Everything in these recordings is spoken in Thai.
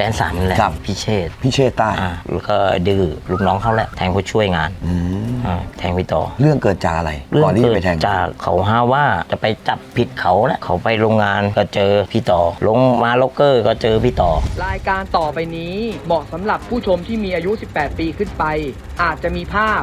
แสนสามนี่แหละครับ พิเชษพี่เชษใต้ อ่าแล้วก็ดื้อลูกน้องเขาแหละ แทงผู้ช่วยงานอืมอ่าแทงพี่ต่อเรื่องเกิดจากอะไรเรื่ก่อนที่เกิจะดไปแทง จากเขาห้าว่าจะไปจับผิดเขาแหละเขาไปโรงงานก็เจอพี่ต่อ ลงมาล็อกเกอร์ก็เจอพี่ต่อ รายการต่อไปนี้เหมาะสำหรับผู้ชมที่มีอายุ 18 ปีขึ้นไป อาจจะมีภาพ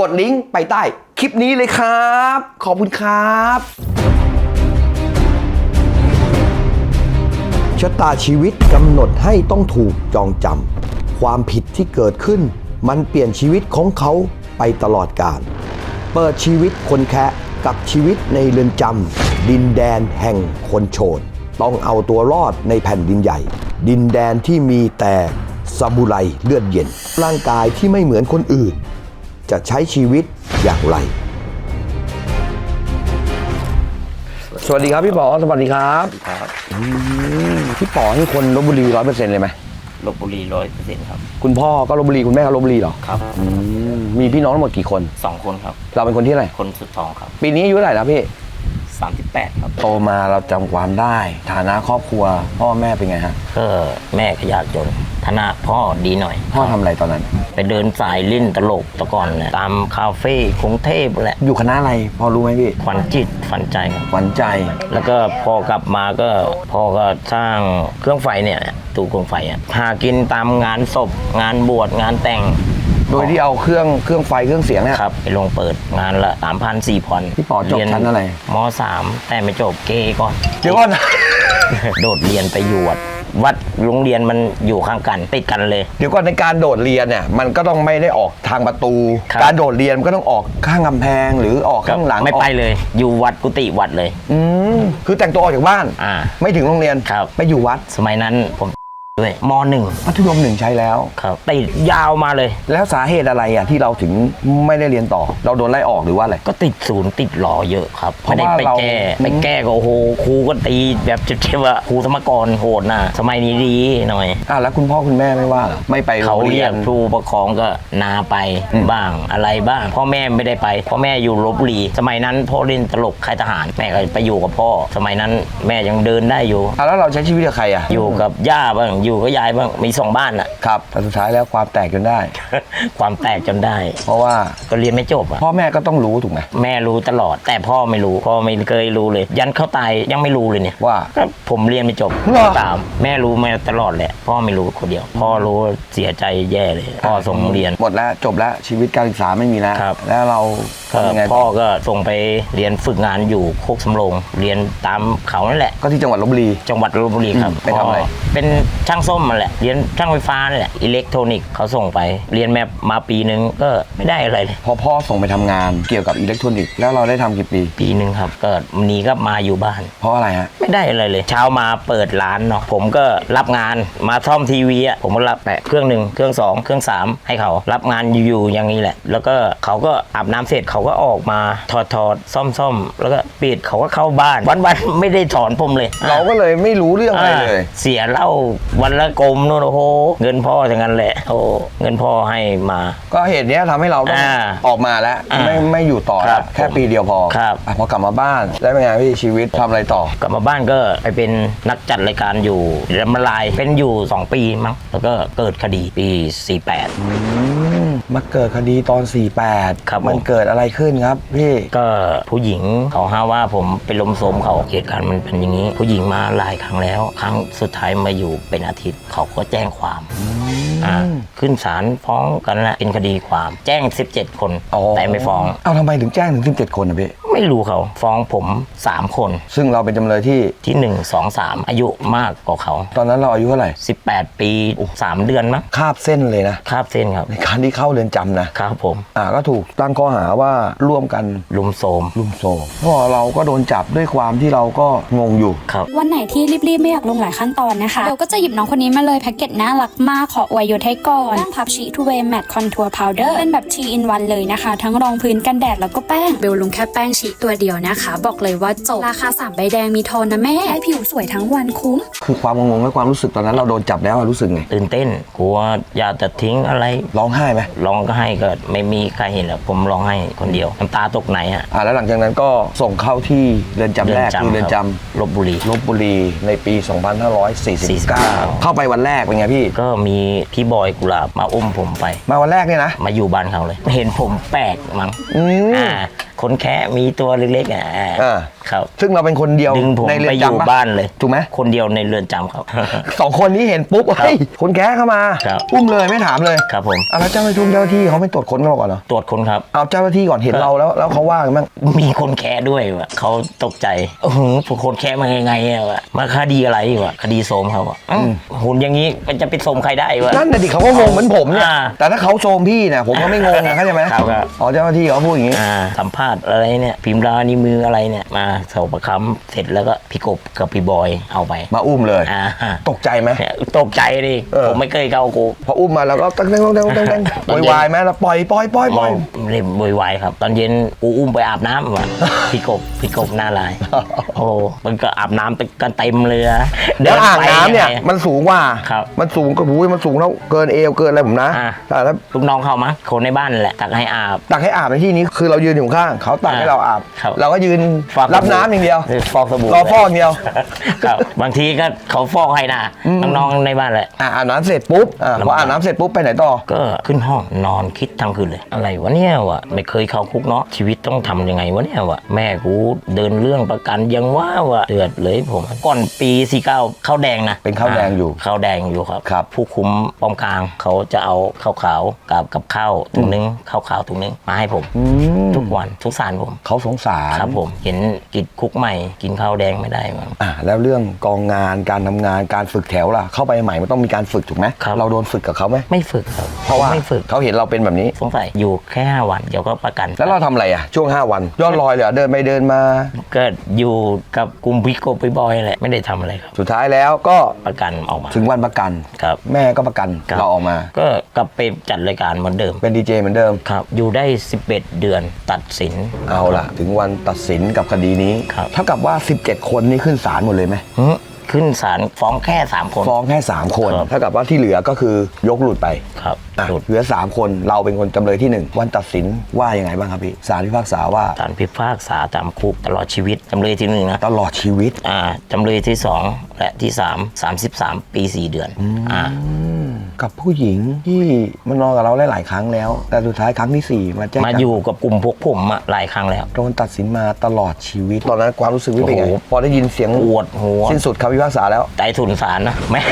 กดลิงก์ไปใต้คลิปนี้เลยครับ ขอบคุณครับชะตาชีวิตกำหนดให้ต้องถูกจองจำความผิดที่เกิดขึ้น มันเปลี่ยนชีวิตของเขาไปตลอดกาลเปิดชีวิตคนแคะกับชีวิตในเรือนจำดินแดนแห่งคนโฉดต้องเอาตัวรอดในแผ่นดินใหญ่ ดินแดนที่มีแต่ซามูไรเลือดเย็น ร่างกายที่ไม่เหมือนคนอื่น จะใช้ชีวิตอย่างไร สวัสดีครับพี่ป๋อสวัสดีครับครับพี่ป๋อนี่คนลบบุรีร้อยเปอร์เซ็นต์เลยไหมลบบุรีร้อยเปอร์เซ็นต์ครับคุณพ่อก็ลบบุรีคุณแม่ก็ลบบุรีเหรอครับอืมมีพี่น้องทั้งหมดกี่คน สองคนครับ เราเป็นคนที่อะไหรคนสุดท้องครับ ปีนี้อายุเท่าไหร่แล้วพี่ สามสิบแปดครับโตมาเราจำความได้ ฐานะครอบครัว พ่อแม่เป็นไงฮะก็แม่ก็ยากจนฐานะพ่อดีหน่อย พ่อทำอะไรตอนนั้น ไปเดินสายลิ้นตลกแตะก่อนเนี่ยตามคาเฟ่กรุงเทพแหละอยู่คณะอะไรพอรู้ไหมพี่ขวัญจิตฝันใจครับ หวันใจ แล้วก็พอกลับมาก็พ่อก็สร้างเครื่องไฟเนี่ยตู้เครื่องไฟอะหากินตามงานศพ งานบวชงานแต่ง โดยที่เอาเครื่องเครื่องไฟเครื่องเสียงเนี่ย ครับไปลงเปิดงานละสามพันสี่พันพี่ป๋อจบชั้นอะไร มสามแต่ไม่จบเกก่อนเดี๋ยวก่อนนะโดดเรียนไปอยู่วัดวัดโรงเรียนมันอยู่ข้างกันติดกันเลย เดี๋ยวก่อนในการโดดเรียนเนี่ยมันก็ต้องไม่ได้ออกทางประตู ครับการโดดเรียนมันก็ต้องออกข้างกำแพงหรือออกข้างหลังไม่ไปออกเลย อยู่วัดกุฏิวัดเลย อืมคือแต่งตัวออกจากบ้าน อ่า ไม่ถึงโรงเรียนครับ ไปอยู่วัด สมัยนั้นผม ด้วยมหนึ่งมัธยมหนึ่งใช้แล้ว ครับติดยาวมาเลย แล้วสาเหตุอะไรอะที่เราถึงไม่ได้เรียนต่อ เราโดนไล่ออกหรือว่าอะไร ก็ติดศูนย์ติดหล่อเยอะครับเพราะไม่ได้ว่าไปเรา แก้ไปแก้ก็โอ้โหครูก็ตีแบบเจ็บๆว่าครูธรรมกรโหดนะสมัยนี้ดีหน่อย อะแล้วคุณพ่อคุณแม่ไม่ว่าเหรอไม่ไปโรเขางเรีเรียยนกครูปกครองก็นาไปอืมบ้างอะไรบ้าง พ่อแม่ไม่ได้ไปพ่อแม่อยู่ลบบุรี สมัยนั้นพ่อเล่นตลกค่ายทหารแม่ก็ไปอยู่กับพ่อ สมัยนั้นแม่ยังเดินได้อยู่ อะแล้วเราใช้ชีวิตกับใครอะอยู่กับย่าบ้าง อยู่กับยายบ้างมีสองบ้านอะครับแต่สุดท้ายแล้วความแตกจนได้ ความแตกจนได้ เพราะว่าก็เรียนไม่จบอะพ่อแม่ก็ต้องรู้ถูกไหมแม่รู้ตลอด แต่พ่อไม่รู้พ่อไม่เคยรู้เลย ยันเขาตายยังไม่รู้เลยเนี่ยว่า ก็ผมเรียนไม่จบเหรอ ตามแม่รู้มาตลอดแหละพ่อไม่รู้คนเดียว พ่อรู้เสียใจแย่เลย พ่อส่งเรียน หมดแล้วจบแล้วชีวิตการศึกษาไม่มีแล้วครับ แล้วเราก็ทำยังไงพ่ต่ออก็ส่งไปเรียนฝึกงานอยู่โคกสำโรงเรียนตามเขานั่นแหละ ก็ที่จังหวัดลบบุรี จังหวัดลบบุรีครับอืมไปทำอะไร พ่เป็นช่างส้มมาแหละ เรียนช่างไฟฟ้านี่แหละอิเล็กทรอนิกส์เขาส่งไป เรียนแม่มาปีนึงก็ไม่ได้อะไรเลย พอพ่อส่งไปทำงานเกี่ยวกับอิเล็กทรอนิกส์แล้วเราได้ทำกี่ปี ปีหนึ่งครับก็วันนี้ก็มาอยู่บ้าน เพราะอะไรฮะ ไม่ได้อะไรเลย เช้ามาเปิดร้านเนาะผมก็รับงานมาซ่อมทีวีอะผมก็รับแปะเครื่องหนึ่งเครื่องสองเครื่องสามให้เขารับงานอยู่ๆอย่างนี้แหละ แล้วก็เขาก็อาบน้ำเสร็จเขาก็ออกมาถอดถอดซ่อมซ่อมแล้วก็ปิดเขาก็เข้าบ้านวันๆไม่ได้สอนผมเลยเราก็เลยไม่รู้เรื่องอะไรเลยอ่าเสียเหล้าวันละกลมนู่นโอ้โห เงินพ่อทั้งนั้นแหละโอ้เงินพ่อให้มา ก็เหตุเนี้ยทำให้เราต้องอ่าออกมาแล้ว อ่าไม่ไม่อยู่ต่อครัแล้วบแค่ปีเดียวพอครับ อะพอกลับมาบ้านแล้วเป็นไงพี่ชีวิตทำอะไรต่อ กลับมาบ้านก็ไปเป็นนักจัดรายการอยู่เรมลายเป็นอยู่ 2 ปีมั้งแล้วก็เกิดคดีปี 48อื มมาเกิดคดีตอน 48 ครับผม มันเกิดอะไรขึ้นครับพี่ก็ผู้หญิงเขาหาว่าผมเป็นลมโสมเขาเหตุการณ์มันเป็นอย่างนี้ ผู้หญิงมาหลายครั้งแล้ว ครั้งสุดท้ายมาอยู่เป็นอาทิตย์เขาก็แจ้งความ อืมอ่าขึ้นศาลฟ้องกันแหละเป็นคดีความ แจ้ง 17 คนอ๋อแต่ไม่ฟ้อง เอาทำไมถึงแจ้งถึง17คนนะพี่ไม่รู้เขาฟ้องผม 3 คน ซึ่งเราเป็นจำเลยที่ที่ 1 2 3 อายุมากกว่าเขา ตอนนั้นเราอายุเท่าไหร่ 18 ปี 3 เดือนมั้งคาบเส้นเลยนะคาบเส้นครับในการที่เข้าเรือนจำนะครับผมอ่าก็ถูกตั้งข้อหาว่าร่วมกันลุมโสมลุมโซมเพราะเราก็โดนจับด้วยความที่เราก็งงอยู่ครับวันไหนที่รีบๆไม่อยากลงหลายขั้นตอนนะคะเราก็จะหยิบน้องคนนี้มาเลยแพ็กเกจน่ารักมากขออวยยศให้ก่อนแป้งพับชีทูเวย์แมตต์คอนทัวร์พาวเดอร์เป็นแบบ t ีอินวันเลยนะคะ ทั้งรองพื้นกันแดดแล้วก็แป้ง เบลลงแค่แป้งชีตัวเดียวนะคะ บอกเลยว่าจบ ราคา3ใบแดงมีโทนนะแม่ให้ผิวสวยทั้งวันคุ้ม คือความงงและความรู้สึกตอนนั้นเราโดนจับแล้วอะรู้สึกไง ตื่นเต้นกลัวอยากจะทิ้งอะไรร้องไห้ไหมร้องก็ให้ก็ไม่มีใครเห็นหรอกผมร้องให้คนเดียวน้ำตาตกไหนฮะ อ่าแล้วหลังจากนั้นก็ส่งเข้าที่เรือนจำแรกคือเรือนจำลบบุรีลบบุรีในปี 2549 เข้าไปวันแรกเป็นไงพี่ ก็มีพี่บอยกุหลาบมาอุ้มผมไป มาวันแรกเนี่ยนะ มาอยู่บ้านเขาเลย เห็นผมแปลกมั้งอืม อ่า คนแค่มีตัวเล็กๆอะอ่า ครับ ซึ่งเราเป็นคนเดียวดึงผมในเรืไปอนอยู่จำปะบ้านเลยถูกไหมคนเดียวในเรือนจำครับ สองคนนี้เห็นปุ๊บเฮ้ยคนแก่เข้ามาครับ อุ้มเลยไม่ถามเลยครับผมเอาแล้วเจ้าหน้าที่เจ้าหน้าที่เขาไม่ตรวจค้นเราก่อนเหรอตรวจคนครับ เอาเจ้าหน้าที่ก่อนเห็นครับเราแล้วแล้วเขาว่ากันบ้างมีคนแค่ด้วยวะเขาตกใจโอ้โหผมคนแค่มาไงๆอะวะมาคดีอะไรวะคดีโสมเขาอะอื้อหุ่นอย่างนี้มันจะไปโสมใครได้วะ นั่นน่ะดิเขาก็งงเหมือนผมเนี่ยอ่าแต่ถ้าเขาโจมพี่เนี่ยผมก็ไม่งงนะเข้าใจไหมครับครับ อ๋อเจ้าหน้าที่เขาพูดอย่างนี้ อ่าสัมภาษณ์อะไรเนี่ยพิมพ์ลายนิ้วมืออะไรเนี่ยมาสอบประคำเสร็จแล้วก็พี่กบกับพี่บอยเอาไปมาอุ้มเลย อ่าตกใจไหม เนี่ยตกใจดิเออ ผมไม่เคยเข้ากูพออุ้มมาแล้วก็ตั้งตั้งตั้งตั้งตั้งตอนโวเย็นยวายไหมแล้วปล่อยปล่อยปล่อยปล่อยเล่นบวยวายครับ ตอนเย็นกูอุ้มไปอาบน้ำว่ะ พี่กบพี่กบหน้าลาย โอ้มันก็อาบน้ำกันเต็มเลยนะเดี๋ยวอ่างน้ำเนี่ยดิไปมันสูงกว่าครับมันสูงก็หูยมันสูงแล้วเกินเอวเกินอะไรผมนะอ่าแต่แล้วลูกน้องเข้ามาคนในบ้านแหละตักให้อาบ ตักให้อาบในที่นี้คือเรายืนอยู่ข้างเขาตักให้เราอาบ ครับเราก็ยืนฟอกรับน้ำอย่างเดียว ฟอกสบู่รอฟอกอย่างเดียว ครับบางทีก็เขาฟอกให้นะน้องๆในบ้านแหละ อะอาบน้ำเสร็จปุ๊บอะพออาบน้ำเสร็จปุ๊บไปไหนต่อ ก็ขึ้นห้องนอนคิดทั้งคืนเลย อะไรวะเนี่ยวะไม่เคยเข้าคุกเนาะชีวิตต้องทำยังไงวะเนี่ยวะแม่กูเดินเรื่องประกันยังว่าวะเดือดเลยผมก่อนปี49เข้าแดงนะเป็นข้าวแดงอยู่ข้าวแดงอยู่ครับ ครับ ผู้คุมป้อมกลางเขาจะเอาข้าวขาวกับกับข้าวถุงนึงข้าวขาวถุงนึงมาให้ผมอืมทุกวันทุกสารผมเขาสงสารครับผมเห็นกินคุกใหม่กินข้าวแดงไม่ได้มั้งอะแล้วเรื่องกองงานการทำงานการฝึกแถวล่ะ เข้าไปใหม่มันต้องมีการฝึกถูกไหมครับ เราโดนฝึกกับเขาไหมไม่ฝึกครับเพราะว่าไม่ฝึกเขาเห็นเราเป็นแบบนี้ สงสัยอยู่แค่ห้าวันเดี๋ยวก็ประกันแล้วเราทำอะไรอะช่วง 5 วันยอดลอยเลยเหรอเดินไปเดินมา ก็อยู่กับกลุ่มพิกโกไปบอยแหละไม่ได้ทำอะไรครับ สุดท้ายแล้วก็ประกันออกมาถึงวันประกัน ครับ แม่ก็ประกันครับ เราออกมา ก็กลับไปจัดรายการเหมือนเดิมเป็นดีเจเหมือนเดิม ครับ อยู่ได้ 11 เดือนตัดสินเอาล่ะ ถึงวันตัดสินกับคดีนี้ ครับ เท่ากับว่า 17 คนนี้ขึ้นศาลหมดเลยไหมหึ ขึ้นศาลฟ้องแค่3คน ฟ้องแค่ 3 คนครับ เท่ากับว่าที่เหลือก็คือยกหลุดไปครับอะหลุดเหลือ 3 คนเราเป็นคนจำเลยที่1วันตัดสินว่ายังไงบ้างครับพี่ศาลพิพากษาว่าศาลพิพากษาจำคุกตลอดชีวิตจำเลยที่หนึ่งนะ ตลอดชีวิต อ่าจำเลยที่2และที่3 33ปี4เดือน อ่า กับผู้หญิงที่มานอนกับเราหลายๆครั้งแล้ว แต่สุดท้ายครั้งที่4มาแจ้งมาจับอยู่กับกลุ่มพวกผมอะหลายครั้งแล้ว โดนตัดสินมาตลอดชีวิต ตอนนั้นความรู้สึกพี่เป็นไงโอ้โห พอได้ยินเสียงปวดหัว สิ้นสุดคำพิพากษาแล้วใจทุนสารนะแม่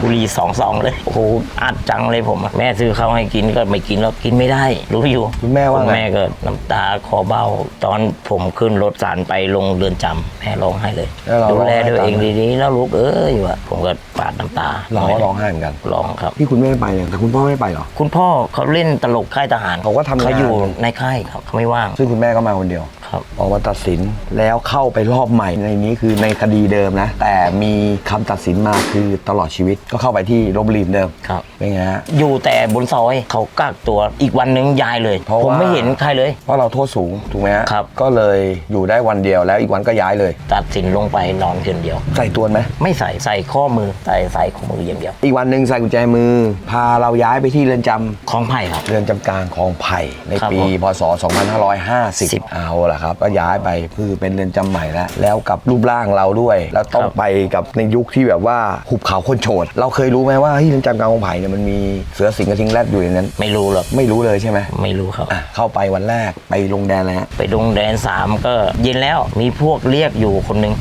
บุหรีสองซองเลยโอ้โหอัดจังเลยผมอะแม่ซื้อข้าวให้กินก็ไม่กินแล้วกินไม่ได้รู้อยู่คุณแม่ว่าไงณแม่ก็น้ำตาคอเบ้า ตอนผมขึ้นรถสารไปลงเรือนจำแม่ร้องไห้เลยแล้วเราดูแลร้องไห้ตัวเองตามไหมดีๆแล้วลูกเอ้ยวะผมก็ปาดน้ำตาเราก็ร้องไห้เหมือนกันร้องครับพี่คุณแม่ไม่ไปเลยแต่คุณพ่อไม่ไปเหรอ คุณพ่อเขาเล่นตลกค่ายทหารเขาก็ทำงาน เขาอยู่ในค่ายครับเขาไม่ว่างซึ่งคุณแม่ก็มาคนเดียว ครับ ออกมาตัดสินแล้วเข้าไปรอบใหม่ในนี้คือในคดีเดิมนะ แต่มีคำตัดสินมาคือตลอดชีวิตก็เข้าไปที่ลบบุรีเหมือนเดิมครับ เป็นไงฮะ อยู่แต่บนซอยเขากักตัวอีกวันหนึงย้ายเลย เพราะว่า ผมไม่เห็นใครเลย เพราะเราโทษสูงถูกไหมฮะครับ ก็เลยอยู่ได้วันเดียวแล้วอีกวันก็ย้ายเลย ตัดสินลงไปนอนคืนเดียว ใส่ตัวไหมไม่ใส่ใส่ข้อมือใส่ใส่ข้อมืออย่างเดียว อีกวันหนึ่งใส่กุญแจมือ พาเราย้ายไปที่เรือนจำของไผ่ครับ เรือนจำกลางคลองไผ่ในครับปีผมพศ2550 เอาล่ะครับ ก็ย้ายไปคือเป็นเรือนจำใหม่แล้ว แล้วกับรูปร่างเราด้วย แล้วต้องไปกับในยุคที่แบบว่าหุบเขาคนโฉดเราเคยรู้ไหมว่าเฮ้ยเรือนจำกลางคลองไผ่เนี่ยมันมีเสือสิงห์กับทิงแรดอยู่ในนั้น ไม่รู้หรอกไม่รู้เลยใช่ไหมไม่รู้ครับ อะเข้าไปวันแรกไปลงแดนแล้วไปดงแดนสามก็เย็นแล้วมีพวกเรียกอยู่คนหนึ่ง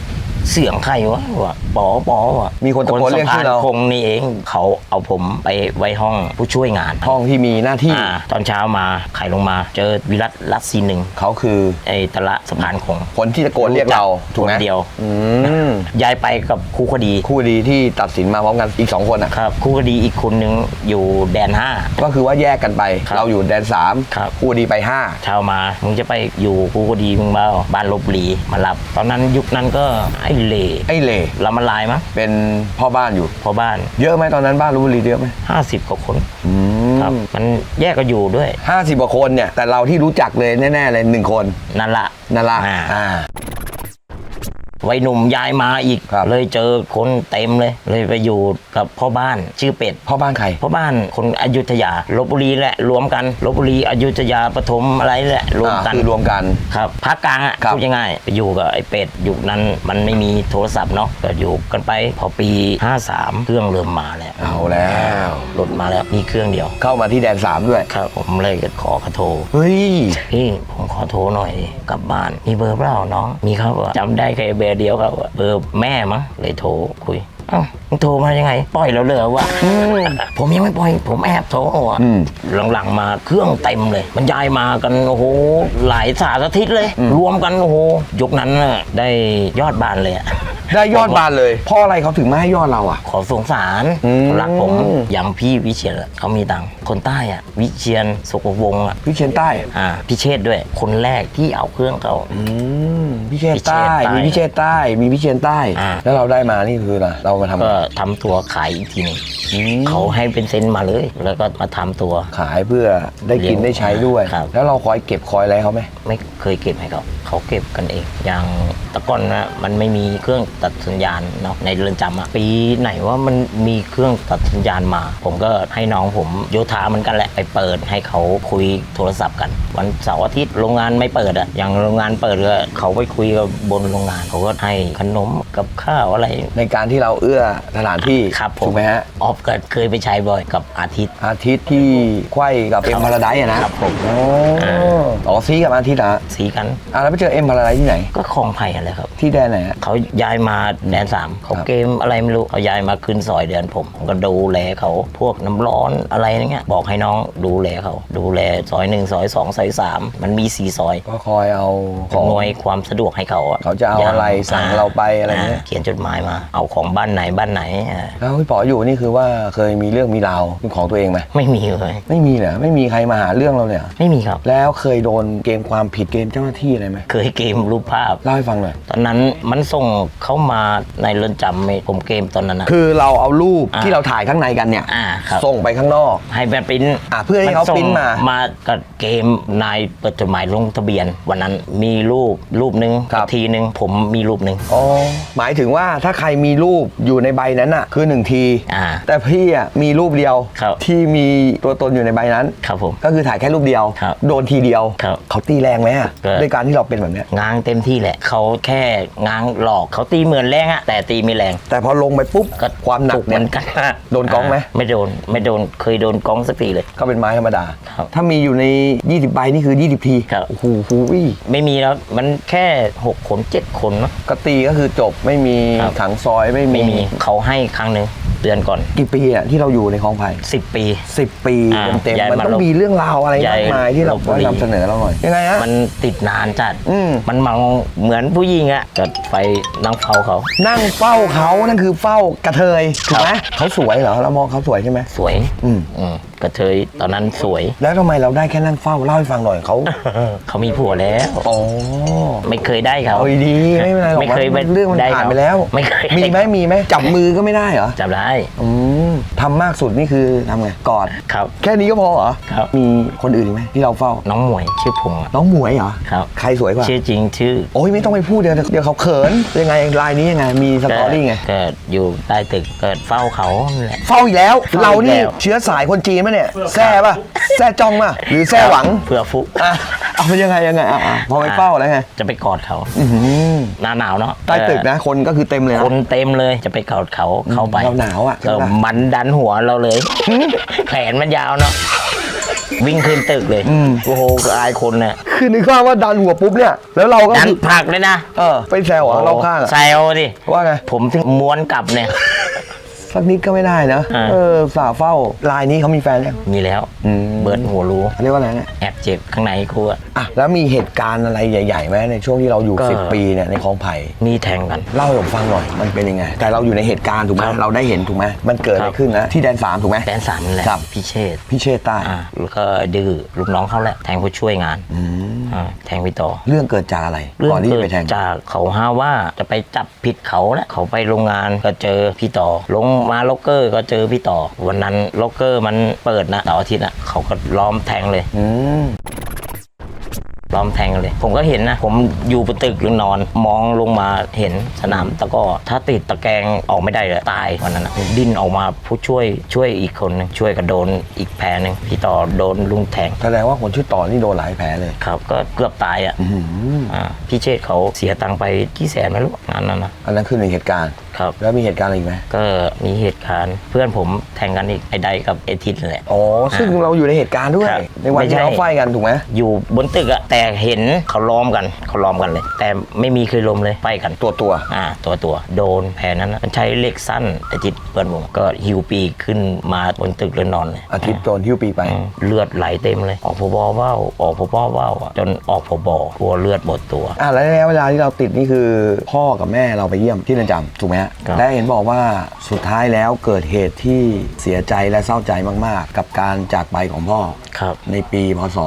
เสียงใครวะวะปอปอวะมีคนตะโกนเรียกชื่อเรา คงนี่เองเขาเอาผมไปไว้ห้องผู้ช่วยงานห้องที่มีหน้าที่อ่าตอนเช้ามาไขลงมา เจอวิรัตรัตซีหนึ่งเขาคือไอ้ตะละสะพานคงคนที่ตะโกนเรียกเราถูกไหมคนเดียวอืมย้ายไปกับครูคดีคู่ดีที่ตัดสินมาพร้อมกันอีก2คนอะ ครับครูคดีอีกคนนึงอยู่แดนห้า ก็คือว่าแยกกันไป ครับเราอยู่แดนครับ3คู่ดีไปเช้ามา มึงจะไปอยู่กูก็ดีมึงเบ้าบ้านลบบุรีมารับ ตอนนั้นยุคนั้นก็ไอ้เหล่5ไอ้เหล่เรามาลายมั้งเป็นพ่อบ้านอยู่ พอบ้าน เยอะไหมตอนนั้นบ้านลพบุรีเยอะไหม50กว่าคนอืมครับ มันแยกกันอยู่ด้วย ห้าสิบกว่าคนเนี่ยแต่เราที่รู้จักเลยแน่ๆเลยหนึ่งคนนั่นละ นั่นละอ่า อ่า วัยหนุ่มย้ายมาอีก ครับ เลยเจอคนเต็มเลย เลยไปอยู่กับพ่อบ้านชื่อเป็ด พ่อบ้านใคร พ่อบ้านคนอยุธยาลบบุรีแหละรวมกันลบบุรีอยุธยาปฐมอะไรแหละรวมกัน อ่าคือรวมกัน ครับภาคกลางอะครับพูดง่ายๆไปอยู่กับไอ้เป็ดยุคนั้นมันไม่มีโทรศัพท์เนาะก็อยู่กันไปพอปี 53 เครื่องเริ่มมาแล้วเอาแล้ว รถมาแล้วมีเครื่องเดียว เข้ามาที่แดนสามด้วย ครับผมเลยขอเขาโทร เฮ้ย พี่ผมขอโทรหน่อยกลับบ้าน มีเบอร์เปล่าน้อง มีครับว่าจำได้แค่เบอร์เดียวครับว่าเบอร์แม่มั้งเลยโทรคุย เอ้ามึงโทรมายังไง ปล่อยแล้วเลยวะผมยังไม่ปล่อย ผมแอบโทรอะอืม หลังๆมาเครื่องเต็มเลยมันย้ายมากันโอ้โหหลายสาสทิศเลย รวมกันโอ้โหยกนั้นน่ะได้ยอดบานเลยอะ ได้ยอดบานเลยเพราะอะไรเขาถึงไม่ให้ยอดเราอะ ขอสงสารอืม เขารักผมอย่างพี่วิเชียนอะเขามีตังค์คนใต้อะวิเชียนสุขวงศ์อะพี่เชียนใต้อ่าพิเชษด้วย คนแรกที่เอาเครื่องเขา อืมพี่เชียนใต้พี่เชียนใต้มีพี่เชียนใต้ มีพี่เชียนใต้ อ่า แล้วเราได้มานี่คืออะไรเรามาทำก็ทำตัวขายอีกทีหนึงอืมเขาให้เป็นเซ็นมาเลย แล้วก็มาทำตัว ขายเพื่อได้กินเลี้ยงได้ใช้ด้วย ครับ แล้วเราคอยเก็บคอยอะไรเขาไหมไม่เคยเก็บให้เขาเขาเก็บกันเอง อย่างแตะก่อนนะมันไม่มีเครื่องตัดสัญญาณเนาะในเรือนจำอะปีไหนว่ามันมีเครื่องตัดสัญญาณมา ผมก็ให้น้องผมโยธาเหมือนกันแหละไปเปิดให้เขาคุยโทรศัพท์กัน วันเสาร์อาทิตย์โรงงานไม่เปิดอะอย่างโรงงานเปิดก็เขาไปคุยกับบนโรงงานเขาก็ให้ขนมกับข้าวอะไร ในการที่เราเอื้อสถานที่ครับผมถูกไหมฮะออฟก็เคยไปใช้บ่อยกับอาทิตย์ อาทิตย์ที่ไขว้กับเอ็มพาราไดซ์อะนะครับผมโอ้อ๋อซีกับอาทิตย์เหรอฮะสีกัน อะแล้วไปเจอเอ็มพาราไดซ์ที่ไหน ก็คลองไผ่อะไรครับ ที่แดนไหนฮะเขาย้ายมาแดนสามเขาครับเกมอะไรไม่รู้เขาย้ายมาขึ้นซอยเดือนผมผมก็ดูแลเขาพวกน้ำร้อนอะไรเงี้ยบอกให้น้องดูแลเขาดูแลซอยหนึ่งซอยสองซอยสามมันมีสี่ซอยก็คอยเอาของหน่วยความสะดวกให้เขาอะเขาจะเอาอะไรสั่งเราไปอะไรเงี้ยาเขียนจดหมายมา เอาของบ้านไหนบ้านไหนอ่าแล้วพี่ป๋ออยู่นี่คือว่าเคยมีเรื่องมีราวเป็นของตัวเองไหมไม่มีเลยไม่มีเหรอไม่มีใครมาหาเรื่องเราเลยเหรอไม่มีครับ แล้วเคยโดนเกมความผิดเกมเจ้าหน้าที่อะไรไหมเคยเกมรูปภาพ เล่าให้ฟังหน่อยตอนนั้นมันส่งเข้ามาในเรือนจำไม่ผมเกมตอนนั้นนะ คือเราเอารูปอ่า ที่เราถ่ายข้างในกันเนี่ย อ่าครับส่งไปข้างนอก ให้แบบปริ้นอะเพื่อให้เขาส่งปริ้นมา มากับเกมนายเปิดจดหมายลงทะเบียน วันนั้นมีรูปรูปหนึ่งครับ ทีหนึ่งผมมีรูปหนึ่ง อ๋อหมายถึงว่าถ้าใครมีรูปอยู่ในใบนั้นอะคือหนึ่งที อ่า แต่พี่อะมีรูปเดียวครับที่มีตัวตนอยู่ในใบนั้น ครับผมก็คือถ่ายแค่รูปเดียว ครับโดนทีเดียว ครับเขาตีแรงไหมอะก็ ด้วยการที่เราเป็นแบบเนี้ยง้างเต็มที่แหละ เขาแค่ง้างหลอกเขาตีเหมือนแรงอะแต่ตีไม่แรงแต่พอลงไปปุ๊บก็ความหนักจุเหเนี่มืย อนกันโดนก๊อกไหมาไม่โดนไม่โดนเคยโดนก้องสักทีเลย ก็เป็นไม้ธรรมดา ครับถ้ามีอยู่ใน 20ใบนี่คือ 20 ทีครับ โอ้โหหูยไม่มีแล้วมันแค่หกคนเจ็ดคนเนอะก็ตีก็คือจบไม่มีครับขังซอยไม่ไม่มีเขาให้ครั้งหนึ่งเดือนก่อน กี่ปีอะที่เราอยู่ในคลองไผ่10 ปี สิบปีอ่าเต็มย้ายๆมันมาต้องลบมีเรื่องราวอะไรย้ามายกมายที่เราลพบุรี นำเสนอเราหน่อยยังไงฮะ มันติดนานจัดอืมมันเมาเหมือนผู้หญิงอะก็ไปนั่งเฝ้าเขา นั่งเฝ้าเขานั่นคือเฝ้ากระเทยถูกไหมครับเขาสวยเหรอเรามองเขาสวยใช่ไหม สวยอืม อืม กระเทยตอนนั้นสวย แล้วทำไมเราได้แค่นั่งเฝ้าเล่าให้ฟังหน่อยเขาเขามีผัวแล้วอ๋อไม่เคยได้เขาเอาดีๆไม่เป็นไรหรอกไม่เคยมันเรื่องมันได้ผ่านเขาไปแล้ว ไม่เคยมีไหมมีไหมจับมือก็ไม่ได้เหรอจำได้อืมทำมากสุดนี่คือทำไงกอดครับ แค่นี้ก็พอเหรอครับมีคนอื่นอีกไหมที่เราเฝ้า น้องหมวยชื่อพงษ์อะน้องหมวยเหรอครับใครสวยกว่าชื่อจริงชื่อ โอ้ยไม่ต้องไปพูดเดี๋ยวเดี๋ยวเขาเขินยังไงลายนี้ยังไงมีสตอรี่ไงเกิดอยู่ใต้ตึกเกิดเฝ้าเขานั่นแหละเฝ้าอีกแล้วเฝ้าอีกเรานี่แล้วเชื้อสายคนจีนปะเนี่ยแซ่ปะแซ่จ้องปะหรือแซ่หวังเผื่อฟุกอะเอาเป็นยังไงยังไงอะอะพอไปเฝ้าแล้วไงจะไปกอดเขาอื้อหือหน้าหนาวเนาะใต้ตึกนะคนก็คือเต็มเลยเออนะ คนเต็มเลยจะไปกอดเขาเข้าไปเราหนาวอะใช่ก็ปะมันดันหัวเราเลยแขนมันยาวเนาะวิ่งขึ้นตึกเลยอืมโอ้โหอายคนเนี่ยคือนึกว่าว่าดันหัวปุ๊บเนี่ยแล้วเราก็ดันผลักเลยนะ เออไปแซวเหรอเราข้างอะแซวดิว่าไง ผมถึงม้วนกลับเนี่ย สักนิดก็ไม่ได้นะอ่า เออสาวเฝ้าลายนี้เขามีแฟนยัง มีแล้วอืม เบิร์ดหัวรู้เขาเรียกว่าอะไรเนี่ยแอบเจ็บข้างในกูอะ อะแล้วมีเหตุการณ์อะไรใหญ่ๆไหมในช่วงที่เราอยู่ ก็ 10 ปีเนี่ยในคลองไผ่มีแทงกัน เล่าให้ผมฟังหน่อยมันเป็นยังไง แต่เราอยู่ในเหตุการณ์ถูกไหมครับเราได้เห็นถูกไหมมันเกิดอะไรครับ ขึ้นนะที่แดนสามถูกไหม แดนสามนั่นแหละครับ พี่เชษฐ์พี่เชษใต้อ่าแล้วก็ดื้อลูกน้องเขาแหละ แทงผู้ช่วยงานอืมอ่าแทงพี่ต่อเรื่องเกิดจากอะไรเรื่องก่อนที่เกิจะดไปแทงจากเขาห้าว่าจะไปจับผิดเขาแหละเขาไปโรงงานก็เจอพี่ต่อลงมาล็อกเกอร์ก็เจอพี่ต่อ วันนั้นล็อกเกอร์มันเปิดนะเสาร์อาทิตย์อะเขาก็ล้อมแทงเลย อืม ล้อมแทงกันเลย ผมก็เห็นนะ ผมอยู่บนตึกหรือนอน มองลงมาเห็นสนามตะกร้อถ้าติดตะแกรงออกไม่ได้เลยตายวันนั้นนะดิ้นออกมาผู้ช่วยช่วยอีกคนหนึงช่วยกระโดนอีกแผลหนึ่งพี่ต่อโดนลุงแทงแสดงว่าคนชื่อต่อนี่โดนหลายแผลเลยครับ ก็เกือบตายอะอื้อหืออ่าพี่เชษฐ์เขาเสียตังค์ไปกี่แสนไม่รู้งานนั้นนะอันนั้นคือหนึ่งเหตุการณ์ ครับ แล้วมีเหตุการณ์อะไรอีกไหมก็มีเหตุการณ์เพื่อนผมแทงกันอีกไอ้ใดกับไอ้ทิศนั่นแหละ อ๋อ ซึ่งเราอยู่ในเหตุการณ์ด้วย ครับในวันไม่ที่ใช่เราไฟกันถูกไหมอยู่บนตึกอะแต่เห็นเขาล้อมกันเขาล้อมกันเลย แต่ไม่มีเคยล้มเลยไปกันตัวตัว อ่าตัวตัวโดนแผลนั้นนะมันใช้เหล็กสั้นแต่จิตเปิดวงก็หิวปีกขึ้นมาบนตึกเลยนอนเลย อาทิตย์โดนหิ้วปีไป อืมเลือดไหลเต็มเลย ออกพบว่าวออกพบว่าวอะจนออกพบกลัวเลือดหมดตัว อะแล้วระยะเวลาที่เราติดนี่คือ พ่อกับแม่เราไปเยี่ยมที่เรือนจำถูกไหมฮะครับ และเห็นบอกว่าสุดท้ายแล้วเกิดเหตุที่เสียใจและเศร้าใจมาก ๆ กับการจากไปของพ่อ ครับ ในปีพศ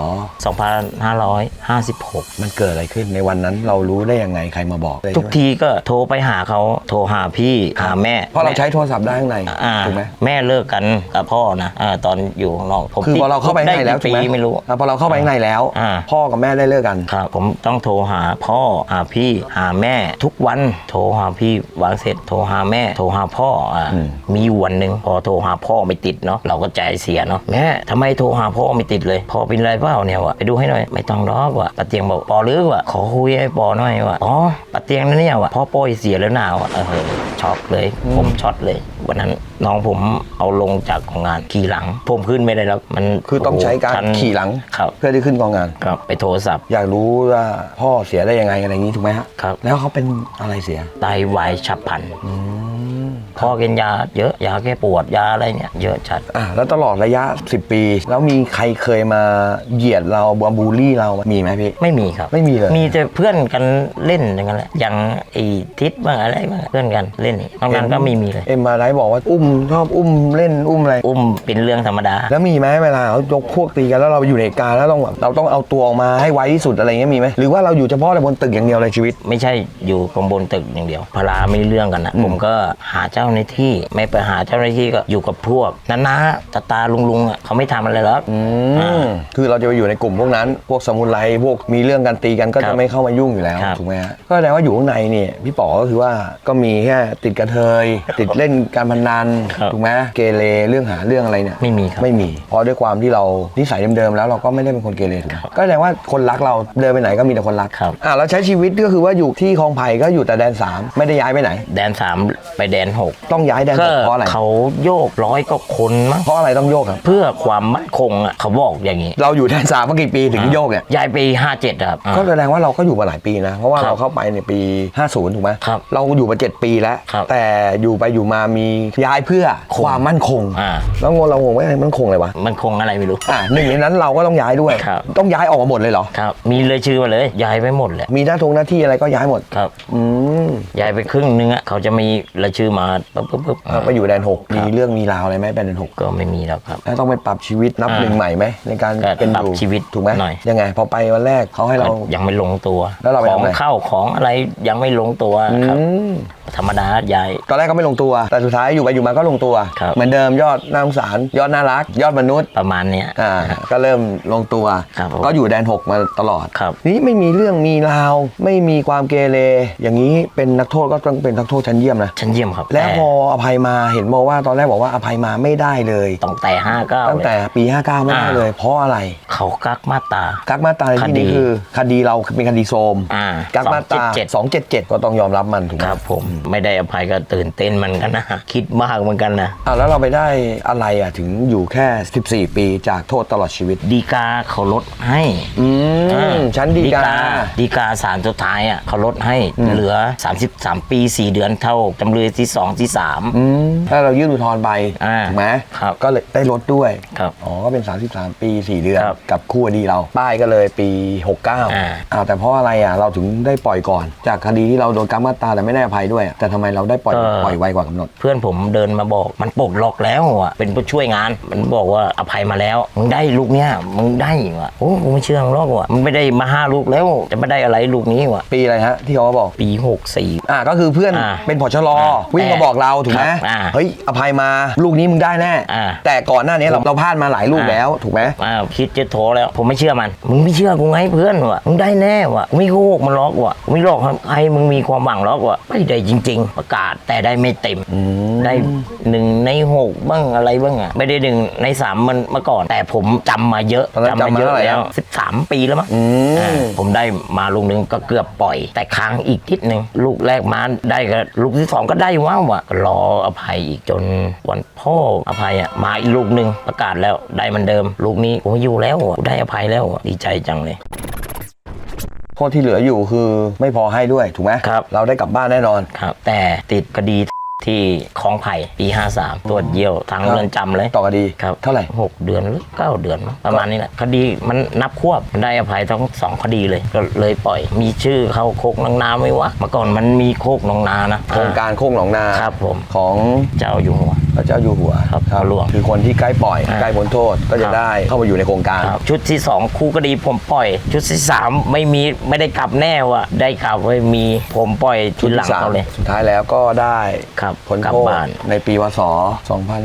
2556 มันเกิดอะไรขึ้นในวันนั้นเรารู้ได้ยังไงใครมาบอกทุกทีก็โทรไปหาเขาโทรหาพี่หาแม่เพราะเราใช้โทรศัพท์ได้ข้างในอ่าถูกไหมแม่เลิกกันกับพ่อนะอ่าตอนอยู่ข้างนอกผมคือพอเราเข้าไปข้างในแล้วด้ถูกไหมปีไม่รู้ อะพอเราเข้าไปข้างในแล้ว อ่า พ่อกับแม่ได้เลิกกัน ครับผมต้องโทรหาพ่อหาพี่หาแม่ทุกวันโทรหาพี่วางเสร็จโทรหาแม่ โทรหาพ่ออ่าอืมมีอยู่วันหนึ่งพอโทรหาพ่อไม่ติดเนาะเราก็ใจเสียเนาะแม่ทำไมโทรหาพ่อไม่ติดเลยพ่อเป็นไรเปล่าเนี่ยวะไปดูให้หน่อยไม่ต้องรอกว่ะป้าเตียงบอกปอหรือวะขอคุยให้ปอหน่อยวะอ๋อป้าเตียงนั่นเนี่ยวะพ่อโป้ยเสียแล้วหนาวอะเออช็อกเลย ผมช็อตเลยวันนั้น น้องผมเอาลงจากของงานขี่หลัง ผมขึ้นไม่ได้แล้วมันคือต้องใช้การชันขี่หลัง ครับเพื่อที่ขึ้นกองงาน ครับไปโทรศัพท์อยากรู้ว่าพ่อเสียได้ยังไงอะไรอย่างนี้ถูกไหมฮะครับ แล้วเขาเป็นอะไรเสียไตวายฉับพลัน พ่อกินยาเยอะยาแก้ปวดยาอะไรเนี่ยเยอะจัดอะแล้วตลอดระยะ 10 ปี แล้วมีใครเคยมาเหยียดเราบบูลลี่เราไหมมีไหมพี่ ไม่มีครับ ไม่มีเลย มีแต่เพื่อนกันเล่นอย่างนั้นแหละอย่างไอ้ทิศบ้างอะไรบ้างเพื่อนกันเล่นนอกนั้นก็ไม่มีเลย เอ็มมาไลฟ์บอกว่าอุ้มชอบอุ้มเล่นอุ้มอะไร อุ้มเป็นเรื่องธรรมดา แล้วมีไหมเวลาเขายกพวกตีกันแล้วเราไปอยู่ในเหตุการณ์แล้วต้องแบบเราต้องเอาตัวออกมาให้ไวที่สุดอะไรเงี้ยมีไหมหรือว่าเราอยู่เฉพาะในบนตึกอย่างเดียวเลยชีวิต ไม่ใช่อยู่ข้างบนตึกอย่างเดียวพลาไม่เรื่องกันนะผมก็หาเจ้าหน้าที่ไม่ไปหาเจ้าหน้าที่ก็อยู่กับพวกน้าๆตาตาลุงลุงๆอะเขาไม่ทำอะไรหรอก อืมคือเราจะไปอยู่ในกลุ่มพวกนั้น พวกสมุนไพรพวกมีเรื่องกันตีกันก็ครัจะบไม่เข้ามายุ่งอยู่แล้วครับถูกไหมฮะก็แสดงว่าอยู่ข้างในเนี่ยพี่ป๋อก็คือว่าก็มีแค่ติดกระเทย ติดเล่นการพนันครับถูกไหมเกเรเรื่องหาเรื่องอะไรเนี่ยไม่มีครับ ไม่มีเพราะด้วยความที่เรานิสัยเดิมๆแล้วเราก็ไม่ได้เป็นคนเกเรถูกไหมก็แสดงว่าคนรักเราเดินไปไหนก็มีแต่คนรักครับ อะแล้วใช้ชีวิตก็คือว่าอยู่ที่คลองไผ่ก็อยู่แต่แดนสามไม่ได้ย้ายไปไหน แดนสามไปแดนหกต้องย้ายแดนก็หกเพราะอะไร เขาโยกร้อยก็คนมั้งเพราะอะไรต้องโยกครับ เพื่อความมั่นคงอะเขาบอกอย่างนี้เราอยู่แดนสามมากี่ปีถึงโยกเนี่ยย้ายไปห้าเจ็ดครับอ่าก็แสดงว่าเราก็อยู่มาหลายปีนะ เพราะว่าครับเราเข้าไปในปี 50 ถูกไหมครับเราอยู่มา 7 ปีแล้ว ครับแต่อยู่ไปอยู่มามีย้ายเพื่อคงความมั่นคง อ่า แล้วงงเรางงว่ามันคงเลยวะมันคงอะไรไม่รู้ อะหนึ่งในนั้นเราก็ต้องย้ายด้วย ครับ ต้องย้ายออกมาหมดเลยเหรอ ครับ มีเลยชื่อมาเลยย้ายไปหมดแหละมีหน้าทงหน้าที่อะไรก็ย้ายหมด ครับ อืม ย้ายไปครึ่งนึงอะเขาจะมีรายชื่อมาปุ๊บปุ๊บปุ๊บแล้วไปอยู่แดนหกมีเรื่องมีราวอะไรไหมแดนหกก็ไม่มีแล้วครับ แล้วต้องไปปรับชีวิตนับอ่าหนึ่งใหม่ไหมในการก็เป็นปรับอยู่ชีวิตถูกไหมหน่อย ยังไง พอไปวันแรกเขาให้เรา ก็ยังไม่ลงตัวแล้วเราไปของทำอะไร เข้าของอะไรยังไม่ลงตัวอืครับมธรรมดาย้าย ตอนแรกก็ไม่ลงตัว แต่สุดท้ายอยู่ไปอยู่มาก็ลงตัว ครับ เหมือนเดิมยอดน่าสงสารยอดน่ารัก ยอดมนุษย์ประมาณเนี้ย อ่าก็เริ่มลงตัว ครับผม ก็อยู่แดน6มาตลอด ครับ นี่ไม่มีเรื่องมีราว ไม่มีความเกเรอย่างนี้เป็นนักโทษก็ต้องเป็นนักโทษชั้นเยี่ยมนะ ชั้นเยี่ยมครับแล้วพออภัยมาเห็นบอกว่าตอนแรกบอกว่าอภัยมาไม่ได้เลยตั้งแต่ห้าเก้าตั้งแต่ปี59ไม่ได้เลย เพราะอะไรเขากักมาตรากักมาตราในที่นี้คดีคือ คดีเราเป็นคดีโซมอ่ากักมาตรา277 277ก็ต้องยอมรับมันถูกไหมครับผมไม่ได้อภัยก็ตื่นเต้นเหมันกันนะ คิดมากเหมือนกันนะอ่าแล้วเราไปได้อะไรอะถึงอยู่แค่ 14 ปีจากโทษตลอดชีวิต ดีกาเขาลดให้อืมชั้นดีกาดีกาสารสุดท้ายอะเขาลดให้เหลือ 33 ปี 4 เดือนเท่าจำเลยที่2ที่3อืมถ้าเรายื่นอุทธรณ์ไปอ่าถูกไหมครับก็เลยได้ลดด้วยครับอ๋อก็เป็น 33 ปี 4 เดือน ครับกับคู่คดีเรา ป้ายก็เลยปี 69อ่า อ้าวแต่เพราะอะไรอะเราถึงได้ปล่อยก่อน จากคดีที่เราโดนกักมาตราแต่ไม่ได้อภัยด้วยแต่ทำไมเราได้ปล่อยปล่อยไวกว่ากำหนด เพื่อนผมเดินมาบอกมันปลดล็อกแล้วอะเป็นผู้ช่วยงาน มันบอกว่าอภัยมาแล้วมึงได้ลูกเนี้ยมึงได้ว่ะโอ้กูไม่เชื่อมึงหรอกว่ะมึงไม่ได้มาห้าลูกแล้ว จะไม่ได้อะไรลูกนี้ว่ะปีอะไรฮะที่เขาบอก ปี64อ่าก็คือเพื่อนอ่าเป็นผอชลออ่าวิ่งมาบอกเราถูกไหมครับอ่าเฮ้ยอภัยมาลูกนี้มึงได้แน่อ่า แต่ก่อนหน้านี้เราเราพลาดมาหลายลูกอ่าแล้วถูกไหมอ้าวคิดจะโทรแล้ว ผมไม่เชื่อมัน มึงไม่เชื่อกูไงเพื่อนวะมึงได้แน่วะไม่โกหกมันล็อกวะไม่หลอกให้มึงมีความหวังล็อกวะไม่ได้จริง ๆ ประกาศแต่ได้ไม่เต็มได้หนึ่งในหกบ้างอะไรบ้างอะไม่ได้หนึ่งในสามมันเมื่อก่อน แต่ผมจำมาเยอะตอนนั้นจำมาเยเท่าไหร่แล้วครับสิบสามปีแล้วมั้งอืมอ่าผมได้มาลูกหนึงก็เกือบปล่อย แต่ค้างอีกทิศหนึ่งลูกแรกมาได้ก็ลูกที่สองก็ได้ว่าวะรออภัยอีกจนวันพ่ออภัยอะมาอีกลูกหนึ่งประกาศแล้วได้เหมันเดิม ลูกนี้ผมอยู่แล้วอะได้อภัยแล้วอะดีใจจังเลยโทษที่เหลืออยู่คือไม่พอให้ด้วยถูกไหมครับ เราได้กลับบ้านแน่นอนครับ แต่ติดคดี ที่คลองไผ่ปี 53 ตรวจเยี่ยวทางครับเรือนจำเลยต่อคดีครับเท่าไหร่ หกเดือนหรือเก้าเดือนมั้งประมาณนี้แหละคดีมันนับควบได้อภัยทั้งสองคดีเลยก็เลยปล่อย มีชื่อเข้าโคกน้องนาไหมวะเมื่อก่อนมันมีโคกน้องนานะโครงการโค้งหนองนาครับผมของเจ้าอยู่หัวพระเจ้าอยู่หัวครับพ่อหลวงคือคนที่ใกล้ปล่อยอ่าใกล้พ้นโทษก็จะครับได้เข้ามาอยู่ในโครงการครับชุดที่ 2 คู่คดีผมปล่อย ชุดที่ 3 ไม่มีไม่ได้กลับแน่ว่ะได้กลับไว้มีผมปล่อยชุดหลังที่สามเขาเลยสุดท้ายแล้วก็ได้ครับพ้นกลับโทษบ้านในปีวศ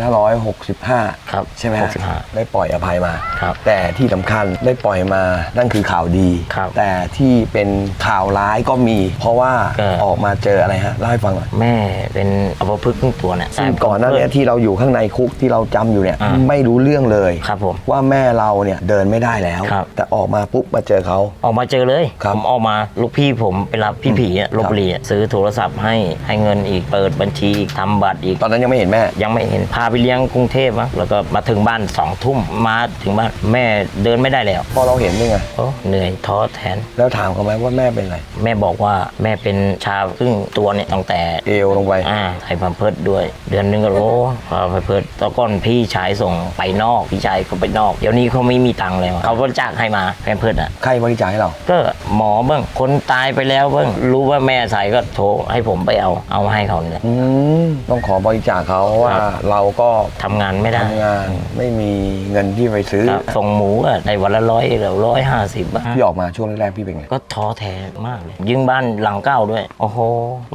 2565ครับใช่ไหมฮะ65ได้ปล่อยอภัยมาครับแต่ที่สำคัญได้ปล่อยมานั่นคือข่าวดีครับแต่ที่เป็นข่าวร้ายก็มี เพราะว่าก็ออกมาเจออะไรฮะเล่าให้ฟังหน่อยแม่เป็นอัปพฤกษ์ครึ่งตัวเนี่ยซึ่งก่อนหน้านี้ที่เราอยู่ข้างในคุกที่เราจำอยู่เนี่ย อ่า ไม่รู้เรื่องเลยครับผม ว่าแม่เราเนี่ยเดินไม่ได้แล้ว ครับ แต่ออกมาปุ๊บมาเจอเขา ออกมาเจอเลย ครับผมออกมาลูกพี่ผมไปรับพี่ผีอะลบบุรีอะซื้อโทรศัพท์ให้ให้เงินอีกเปิดบัญชีอีกทำบัตรอีก ตอนนั้นยังไม่เห็นแม่ ยังไม่เห็นพาไปเลี้ยงกรุงเทพมั้งแล้วก็มาถึงบ้านสองทุ่มมาถึงบ้านแม่เดินไม่ได้แล้วพอเราเห็นนี่ไงโอ้เหนื่อยท้อแทน แล้วถามเขาไหมว่าแม่เป็นอะไรแม่บอกว่าแม่เป็นชาครึ่งตัวเนี่ยตั้งแต่เอวลงไป อ่าใส่พัมเพิร์ดด้วย เดือนหนึงก็โอ้พาไปเพิร์ดตอนก่อนพี่ชายส่งไปนอกพี่ชายก็ไปนอก เดี๋ยวนี้เขาไม่มีตังค์แล้วเขาบริจาคให้มาแพมเพิร์ดอะ ใครบริจาคให้เรา ก็หมอเบิ้งคนตายไปแล้วเบิ้งรู้ว่าแม่ใส่ก็โทรให้ผมไปเอาเอามาให้เขาเนี่ย อืมต้องขอบริจาคเขาเพราะว่าครับ เราก็ทำงานไม่ได้ทำงานไม่มีเงินที่ไปซื้อครับส่งหมูก็ได้วันละร้อยหรือร้อยห้าสิบาทที่ออกมาช่วงแรกๆพี่เป็นไง ก็ท้อแท้มากเลยยึงบ้านหลังเก้าด้วย โอ้โห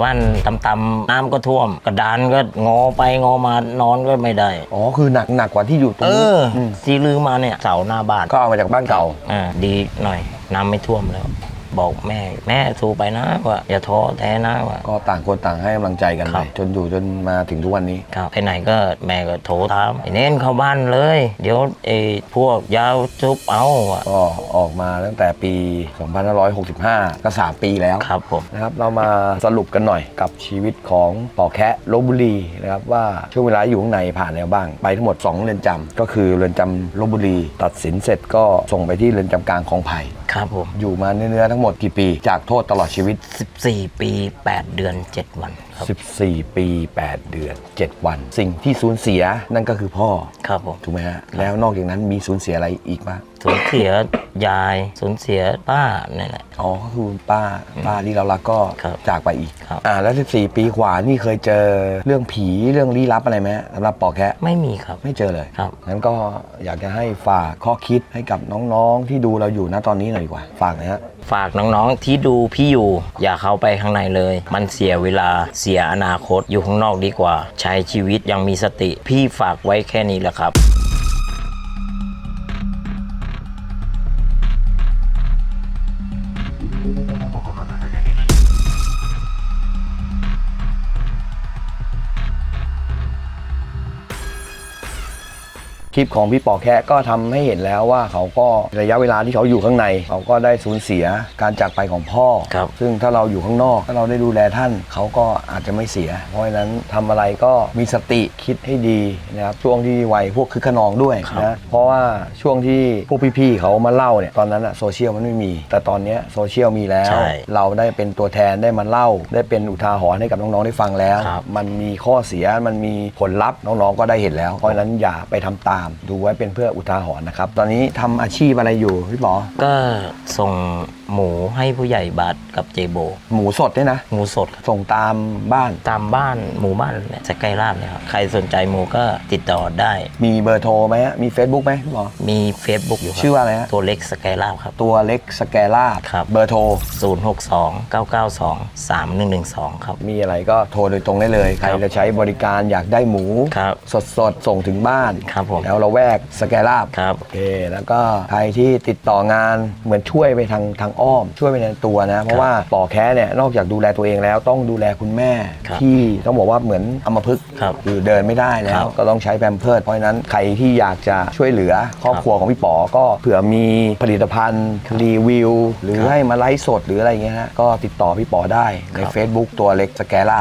บ้านตำๆน้ำก็ท่วม กระดานก็งอไปงอมานอนก็ไม่ได้ อ๋อ คือหนักหนักกว่าที่อยู่ตรงเอนี้ออที่ลือมาเนี่ยเสาหน้าบ้านก็เอามาจากบ้านเก่า อ่าดีหน่อยน้ำไม่ท่วมแล้ว บอกแม่ แม่สู้ไปนะว่าอย่าท้อแท้นะว่า ก็ต่างคนต่างให้กำลังใจกันคไปรับ จนอยู่จนมาถึงทุกวันนี้ ครับไปไหนก็แม่ก็โทรตามไอ้เน้นเข้าบ้านเลย เดี๋ยวไอ้พวกยาวจุบเอาอะก็ออกมาตั้งแต่ปี 2565 ก็ 3 ปีแล้วครับผม นะครับ เรามาสรุปกันหน่อยกับชีวิตของปอแคะลบบุรีนะครับ ว่าช่วงเวลาอยู่ข้างในผ่านอะไรบ้าง ไปทั้งหมด 2 เรือนจำก็คือเรือนจำลบบุรี ตัดสินเสร็จก็ส่งไปที่เรือนจำกลางของไผ่ครับผม อยู่มาเนื้อๆทั้งหมดหมดกี่ปี จากโทษตลอดชีวิต 14 ปี 8 เดือน 7 วัน ครับ 14 ปี 8 เดือน 7 วัน สิ่งที่สูญเสียนั่นก็คือพ่อ ครับผม ถูกไหมฮะ แล้วนอกจากนั้นมีสูญเสียอะไรอีกบ้างสูญเสียยายสูญเสียป้าเนี่ยแหละ อ๋อก็คือป้าป้าที่เรารักก็ครับจากไปอีกครับ อ่าแล้ว 14 ปีกว่านี่เคยเจอเรื่องผีเรื่องลี้ลับอะไรไหมสำหรับปอแคะไม่มีครับ ไม่เจอเลยครับ งั้นก็อยากจะให้ฝากข้อคิดให้กับน้องๆ ที่ดูเราอยู่ณตอนนี้หน่อยดีกว่าฝากหนะฮะ ฝากน้องๆที่ดูพี่อยู่ อย่าเข้าไปข้างในเลย มันเสียเวลาเสียียอนาคตอยู่ข้างนอกดีกว่า ใช้ชีวิตยังมีสติ พี่ฝากไว้แค่นี้แหละครับ คลิปของพี่ปอแคะก็ทำให้เห็นแล้วว่าเขาก็ระยะเวลาที่เขาอยู่ข้างใน เขาก็ได้สูญเสียการจากไปของพ่อครับซึ่งถ้าเราอยู่ข้างนอกถ้าเราได้ดูแลท่าน เขาก็อาจจะไม่เสีย เพราะฉะนั้นทำอะไรก็มีสติคิดให้ดีนะครับช่วงที่วัยพวกคึกขนองด้วยครับนะเพราะว่าช่วงที่พวกพี่ๆเขามาเล่าเนี่ยตอนนั้นอะโซเชียลมันไม่มี แต่ตอนเนี้ยโซเชียลมีแล้วใช่เราได้เป็นตัวแทนได้มาเล่า ได้เป็นอุทาหรณ์ให้กับน้องๆได้ฟังแล้วครับมันมีข้อเสียมันมีผลลัพธ์น้องๆก็ได้เห็นแล้วเพราะฉะนั้นอย่าไปทำตามดูไว้เป็นเพื่ออุทาหรณ์นะครับ ตอนนี้ทำอาชีพอะไรอยู่พี่หมอก็ส่งหมูให้ผู้ใหญ่บัตรกับเจโบ หมูสดเนี่ยนะ หมูสดครับส่งตามบ้าน ตามบ้านหมู่บ้านเนี่ยสกายลาบเนี่ยครับใครสนใจหมูก็ติดต่อได้ มีเบอร์โทรไหมฮะมี Facebook ไหมพี่หมอ มี Facebook อยู่ครับชื่อว่าอะไรฮะ ตัวเล็กสกายลาบครับ ตัวเล็กสแกล่าครับ เบอร์โทร 062 992 3112 ครับ มีอะไรก็โทรโดยตรงได้เลย ใครครับจะใช้บริการอยากได้หมู ครับสดๆส่งถึงบ้านครับผม แล้วเราแวกสแกล่าครับ โอเคแล้วก็ใครที่ติดต่องานเหมือนช่วยไปทางทางอ้อมช่วยไปในตัวนะ เพราะว่าปอแค้เนี่ยนอกจากดูแลตัวเองแล้วต้องดูแลคุณแม่ ครับที่ต้องบอกว่าเหมือนอัมพฤกษ์ครับคือเดินไม่ได้แล้ครัว บก็ต้องใช้แพมเพิร์ดเพราะฉะนั้นใครที่อยากจะช่วยเหลือครอบครัวของพี่ป๋อก็เผื่อมีผลิตภัณฑ์รีวิว หรือครับให้มาไลฟ์สดหรืออะไรเงี้ยฮะก็ติดต่อพี่ป๋อได้ใน ครับ Facebook ตัวเล็กสแกล่า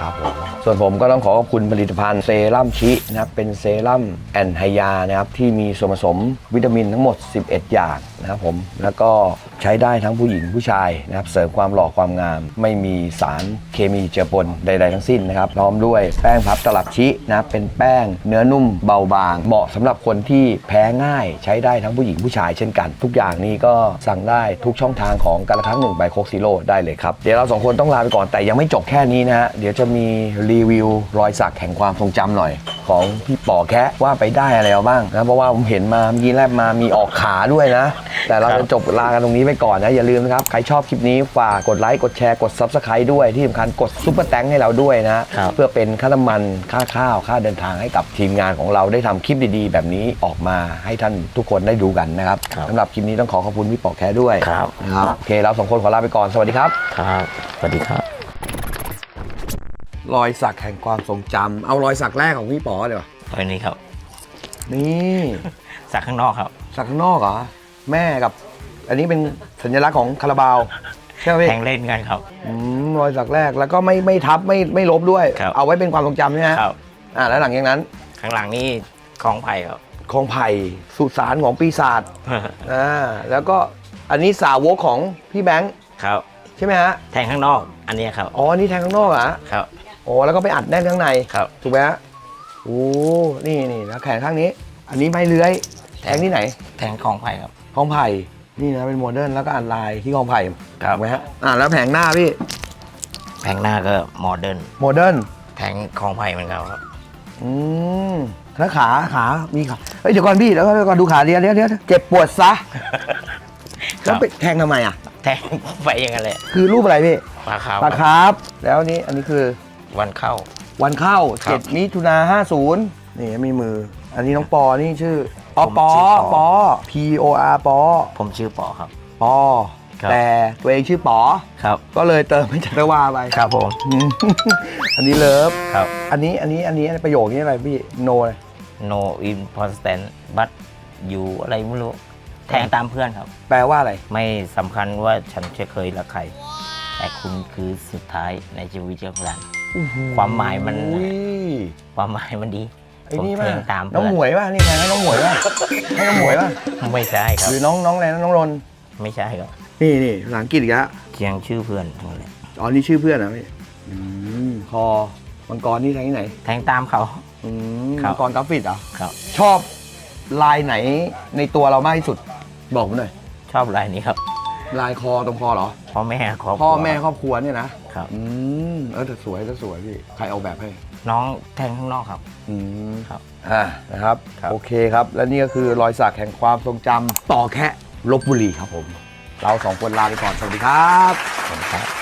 ครับผม ส่วนผมก็ต้องขอขอบคุณผลิตภัณฑ์เซรั่มชินะครับเป็นเซรั่มแอนไฮยานะครับที่มีส่วนผสมวิตามินทั้งหมด 11 อย่างนะครับผมแล้วก็ใช้ได้ทั้งผู้หญิงผู้ชายนะครับเสริมความหล่อความงาม ไม่มีสารเคมีเจือปนใด ๆ ทั้งสิ้นนะครับพร้อมด้วยแป้งพับตลับชินะครับเป็นแป้งเนื้อนุ่มเบาบาง เหมาะสำหรับคนที่แพ้ง่ายใช้ได้ทั้งผู้หญิงผู้ชายเช่นกัน ทุกอย่างนี้ก็สั่งได้ทุกช่องทางของการละครั้งหนึ่งใบโคกซิโร่ได้เลยครับเดี๋ยวเราสองคนต้องลาไปก่อนแต่ยังไม่จบแค่นี้นะฮะเดี๋ยวจะมีรีวิวรอยสักแห่งความทรงจำหน่อย ของพี่ป๋อแคะว่าไปได้อะไรมาบ้างนะเพราะว่าผมเห็นมาเมื่อกี้แรกมามีออกขาด้วยนะ แต่เราครับจะจบลากันตรงนี้ไปก่อนนะ อย่าลืมนะครับ ใครชอบคลิปนี้ฝากกดไลค์กดแชร์กด Subscribe ด้วยที่สำคัญกดซุปเปอร์แตงให้เราด้วยนะ ครับ เพื่อเป็นค่าน้ำมันค่าข้าวค่าเดินทางให้กับทีมงานของเราได้ทำคลิปดีๆ แบบนี้ออกมาให้ท่านทุกคนได้ดูกันนะครับครับสำหรับคลิปนี้ต้องขอขอบคุณพี่ป๋อแคะด้วยครับ นะครับโอเคเราสองคนขอลาไปก่อนสวัสดีครับ ครับ สวัสดีครับ รอยสักแห่งความทรงจำเอารอยสักแรกของพี่ป๋อเลยว่ะตอนนี้ครับ นี่สักข้างนอกครับ สักข้างนอกเหรอแม่กับ อันนี้เป็นสัญลักษณ์ของคาราบาวใช่ไหมพี่แข่งเล่นกันครับ อืมรอยสักแรกแล้วก็ไม่ไม่ทับไม่ไม่ลบด้วย ครับ เอาไว้เป็นความทรงจำใช่ไหมฮะครับ อ่าแล้วหลังจากนั้นข้างหลังนี่ของไผ่ครับของไผ่สุสานของปีศาจอ่าแล้วก็อันนี้สาวกของพี่แบงค์ครับ ใช่ไหมฮะแทงข้างนอก อันนี้ครับ อ๋ออันนี่แทงข้างนอกเหรอครับ โอ้แล้วก็ไปอัดแน่นข้างในครับ ถูกไหมฮะโอ้นี่นี่แล้วแขนข้างนี้ อันนี้ไม่เลื้อย แทงที่ไหนแทงของไผ่ครับของไผ่นี่นะเป็นโมเดิร์นแล้วก็อัดลายที่ของไผ่ครับ ถูกไหมฮะอ่าแล้วแผงหน้าพี่แทงหน้าก็โมเดิร์นโมเดิร์นแทงของไผ่เหมือนกันครับ อืมแล้วขาขามีขาเฮ้ยเดี๋ยวก่อนพี่แล้วก็ก่อนดูขาเดียวเดี๋ยวเดี๋ยวเจ็บปวดซะครัแล้วบ ไปแทงทำไมอะ แทงไปอย่างนั้นแหละคือรูปอะไรพี่ ปลาขาวปลาครับ แล้วนี่อันนี้คือ วันเข้า วันเข้าครับ 7มิถุนา50นี่มีมือ อันนี้น้องปอนี่ชื่ออ๋อผมปอชื่อปอปอ P O R ปอผมชื่อปอครับ ปอ ครับ แต่ตัวเองชื่อปอ ครับ ก็เลยเติมให้จัตวาไปครับผม อืม อันนี้เลิฟ ครับ อันนี้อันนี้อันนี้ประโยคนี้อะไรพี่โนเลย no important but you อะไรไม่รู้ แทงตามเพื่อนครับ แปลว่าอะไร ไม่สำคัญว่าฉันจะเคยรักใคร แต่คุณคือสุดท้ายในชีวิตเจ้าพลันความหมายมันอุ้ยความหมายมันดีไอ้ผมนี่แทป่ะงตามน้องหมเพื่อนวยป่ะนี่ใครนะน้องหมวยป่ะให้น้องหมวยป่ะไม่ใช่ครับหรือน้องน้องอะไรนะน้องรนไม่ใช่ครับนี่นี่ภาษาอังกฤษอีกแล้วเคียงชื่อเพื่อนทั้งนั้นเลยอ๋อนี่ชื่อเพื่อนนะพี่อืมคอมังกรนี่แทงที่ไหน แทงตามเขาอืมครับมังกรกราฟิกเหรอครับ ชอบลายไหนในตัวเรามากที่สุด บอกผมหน่อย ชอบลายนี้ครับ ลายคอตรงคอเหรอ พ่อแม่ครอบครัวพ่อแม่ครอบครัวเนี่ยนะครับ อืมเออแต่สวยแต่สวยพี่ ใครเอาแบบให้ น้องแทงข้างนอกครับ อืมครับอ่านะครับ ครับ โอเคครับ และนี่ก็คือรอยสักแห่งความทรงจำต่อแค่ลบบุรีครับผม เราสองคนลาไปก่อน สวัสดีครับผมครับ